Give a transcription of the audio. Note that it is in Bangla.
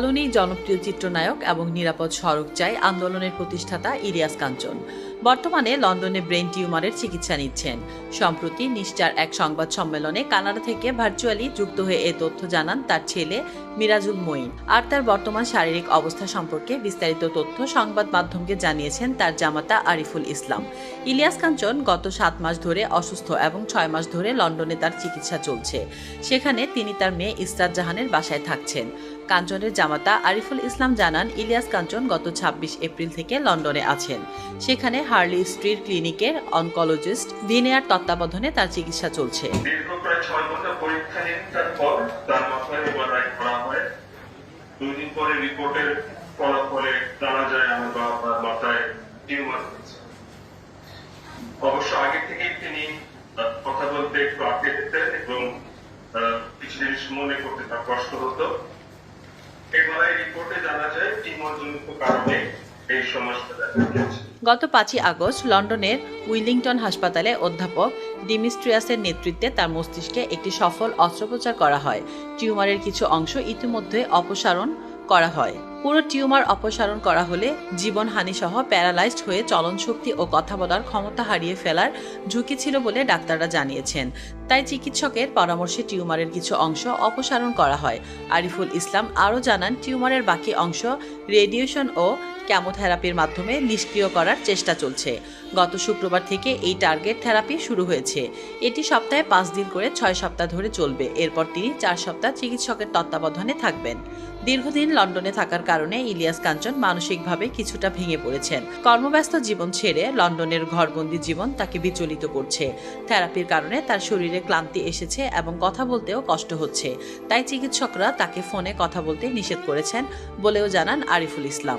কালনী জনপ্রিয় চিত্রনায়ক এবং নিরাপদ সড়ক চাই আন্দোলনের প্রতিষ্ঠাতা ইলিয়াস কাঞ্চন। বর্তমানে লন্ডনে ব্রেন টিউমারের চিকিৎসা নিচ্ছেন। সম্প্রতি নিষ্ঠার এক সংবাদ সম্মেলনে কানাডা থেকে ভার্চুয়ালি যুক্ত হয়ে এ তথ্য জানান তার ছেলে মিরাজুল মঈন। আর তার বর্তমান শারীরিক অবস্থা সম্পর্কে বিস্তারিত তথ্য সংবাদ মাধ্যমকে জানিয়েছেন তার জামাতা আরিফুল ইসলাম। ইলিয়াস কাঞ্চন গত সাত মাস ধরে অসুস্থ এবং ছয় মাস ধরে লন্ডনে তার চিকিৎসা চলছে। সেখানে তিনি তার মেয়ে ইসরাত জাহানের বাসায় থাকছেন। কাঞ্চনের জামাতা আরিফুল ইসলাম জানান, ইলিয়াস কাঞ্চন গত ২৬ এপ্রিল থেকে লন্ডনে আছেন। সেখানে হার্লি স্ট্রিট ক্লিনিকের অনকোলজিস্ট ভিনেয়ার তত্ত্বাবধানে তার চিকিৎসা চলছে। অবশ্য আগে থেকেই তিনি কথা বলতে একটু এবং কিছু জিনিস মনে করতে তার কষ্ট হতো। গত পাঁচই আগস্ট লন্ডনের উইলিংটন হাসপাতালে অধ্যাপক ডিমিস্ট্রিয়াসের নেতৃত্বে তার মস্তিষ্কে একটি সফল অস্ত্রোপচার করা হয়। টিউমারের কিছু অংশ ইতিমধ্যে অপসারণ করা হয়। পুরো টিউমার অপসারণ করা হলে জীবনহানি সহ প্যারালাইজড হয়ে চলন শক্তি ও কথা বলার ক্ষমতা হারিয়ে ফেলার ঝুঁকি ছিল বলে ডাক্তাররা জানিয়েছেন। তাই চিকিৎসকের পরামর্শে টিউমারের কিছু অংশ অপসারণ করা হয়। আরিফুল ইসলাম আরও জানান, টিউমারের বাকি অংশ রেডিয়েশন ও ক্যামোথেরাপির মাধ্যমে নিষ্ক্রিয় করার চেষ্টা চলছে। গত শুক্রবার থেকে এই টার্গেট থেরাপি শুরু হয়েছে। এটি সপ্তাহে পাঁচ দিন করে ছয় সপ্তাহ ধরে চলবে। এরপর তিনি চার সপ্তাহ চিকিৎসকের তত্ত্বাবধানে থাকবেন। দীর্ঘদিন লন্ডনে থাকার কারণে ইলিয়াস কাঞ্চন মানসিকভাবে কিছুটা ভেঙে পড়েছেন। কর্মব্যস্ত জীবন ছেড়ে লন্ডনের ঘরবন্দি জীবন তাকে বিচলিত করছে। থেরাপির কারণে তার শরীরে ক্লান্তি এসেছে এবং কথা বলতেও কষ্ট হচ্ছে। তাই চিকিৎসকরা তাকে ফোনে কথা বলতে নিষেধ করেছেন বলেও জানান আরিফুল ইসলাম।